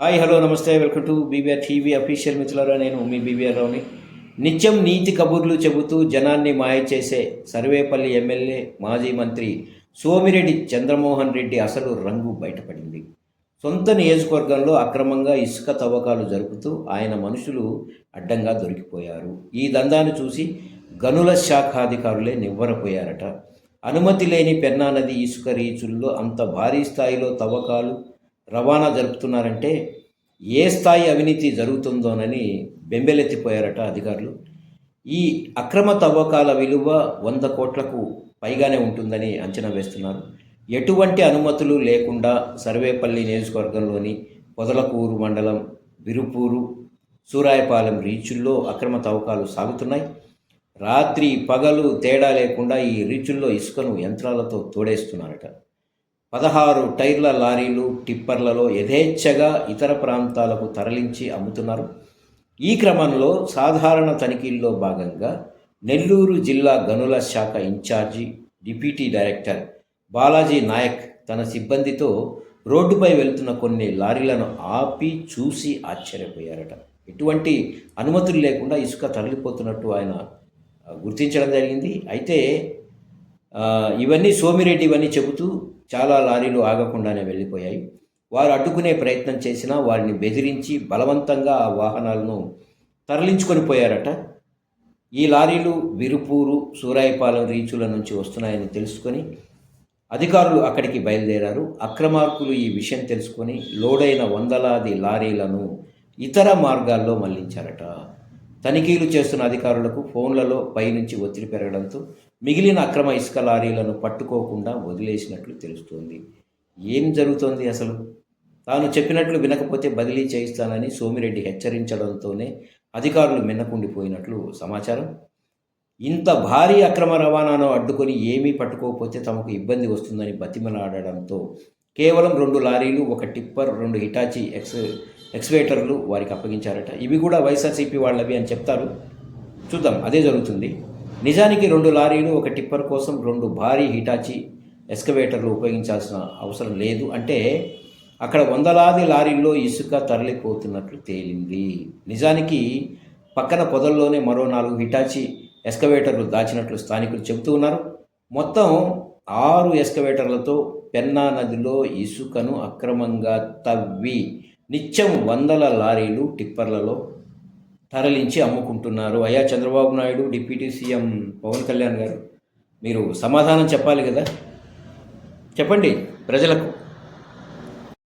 Hi hello నమస్తే. Welcome to BBR TV official మిత్రులారా నేను మీ బీబీఆర్ రావుని. నిత్యం నీతి కబుర్లు చెబుతూ జనాన్ని మాయ చేసే సర్వేపల్లి ఎమ్మెల్యే మాజీ మంత్రి సోమిరెడ్డి చంద్రమోహన్ రెడ్డి అసలు రంగు బయటపడింది. సొంత నియోజకవర్గంలో అక్రమంగా ఇసుక తవ్వకాలు జరుపుతూ ఆయన మనుషులు అడ్డంగా దొరికిపోయారు. ఈ దందాను చూసి గనుల శాఖాధికారులే నివ్వరపోయారట. అనుమతి లేని పెన్నా నది ఇసుక రీచుల్లో అంత భారీ స్థాయిలో తవ్వకాలు రవాణా జరుపుతున్నారంటే ఏ స్థాయి అవినీతి జరుగుతుందోనని బెంబెలెత్తిపోయారట అధికారులు. ఈ అక్రమ తవ్వకాల విలువ వంద కోట్లకు పైగానే ఉంటుందని అంచనా వేస్తున్నారు. ఎటువంటి అనుమతులు లేకుండా సర్వేపల్లి నియోజకవర్గంలోని పొదలకూరు మండలం విరుపూరు సూరాయపాలెం రీచుల్లో అక్రమ తవ్వకాలు సాగుతున్నాయి. రాత్రి పగలు తేడా లేకుండా ఈ రీచుల్లో ఇసుకను యంత్రాలతో తోడేస్తున్నారట. పదహారు టైర్ల లారీలు టిప్పర్లలో యథేచ్ఛగా ఇతర ప్రాంతాలకు తరలించి అమ్ముతున్నారు. ఈ క్రమంలో సాధారణ తనిఖీల్లో భాగంగా నెల్లూరు జిల్లా గనుల శాఖ in charge deputy director Balaji Naik తన సిబ్బందితో రోడ్డుపై వెళ్తున్న కొన్ని లారీలను ఆపి చూసి ఆశ్చర్యపోయారట. ఎటువంటి అనుమతులు లేకుండా ఇసుక తరలిపోతున్నట్టు ఆయన గుర్తించడం జరిగింది. అయితే ఇవన్నీ సోమిరెడ్డి ఇవన్నీ చెబుతూ చాలా లారీలు ఆగకుండానే వెళ్ళిపోయాయి. వారు అడ్డుకునే ప్రయత్నం చేసినా వారిని బెదిరించి బలవంతంగా ఆ వాహనాలను తరలించుకొని పోయారట. ఈ లారీలు విరుపూరు సూరాయిపాలెం రీచుల నుంచి వస్తున్నాయని తెలుసుకొని అధికారులు అక్కడికి బయలుదేరారు. అక్రమార్కులు ఈ విషయం తెలుసుకొని లోడైన వందలాది లారీలను ఇతర మార్గాల్లో మళ్ళించారట. తనిఖీలు చేస్తున్న అధికారులకు ఫోన్లలో పైనుంచి ఒత్తిడి పెరగడంతో మిగిలిన అక్రమ ఇసుక లారీలను పట్టుకోకుండా వదిలేసినట్లు తెలుస్తోంది. ఏం జరుగుతోంది అసలు? తాను చెప్పినట్లు వినకపోతే బదిలీ చేయిస్తానని సోమిరెడ్డి హెచ్చరించడంతోనే అధికారులు మిన్నకుండిపోయినట్లు సమాచారం. ఇంత భారీ అక్రమ రవాణాను అడ్డుకొని ఏమీ పట్టుకోకపోతే తమకు ఇబ్బంది వస్తుందని బతిమలాడడంతో కేవలం రెండు లారీలు ఒక టిప్పర్ రెండు హిటాచి ఎక్స్ ఎక్స్వేటర్లు వారికి అప్పగించారట. ఇవి కూడా వైఎస్ఆర్సీపీ వాళ్ళవి అని చెప్తారు. చూద్దాం అదే జరుగుతుంది. నిజానికి రెండు లారీలు ఒక టిప్పర్ కోసం రెండు భారీ హిటాచి ఎక్స్కవేటర్లు ఉపయోగించాల్సిన అవసరం లేదు అంటే అక్కడ వందలాది లారీల్లో ఇసుక తరలిపోతున్నట్లు తేలింది. నిజానికి పక్కన పొదల్లోనే మరో నాలుగు హిటాచి ఎస్కవేటర్లు దాచినట్లు స్థానికులు చెబుతూ ఉన్నారు. మొత్తం ఆరు ఎస్కవేటర్లతో పెన్నా నదిలో ఇసుకను అక్రమంగా తవ్వి నిత్యం వందల లారీలు టిప్పర్లలో తరలించి అమ్ముకుంటున్నారు. అయ్యా చంద్రబాబు నాయుడు డిప్యూటీ సీఎం పవన్ కళ్యాణ్ గారు మీరు సమాధానం చెప్పాలి కదా? చెప్పండి ప్రజలకు.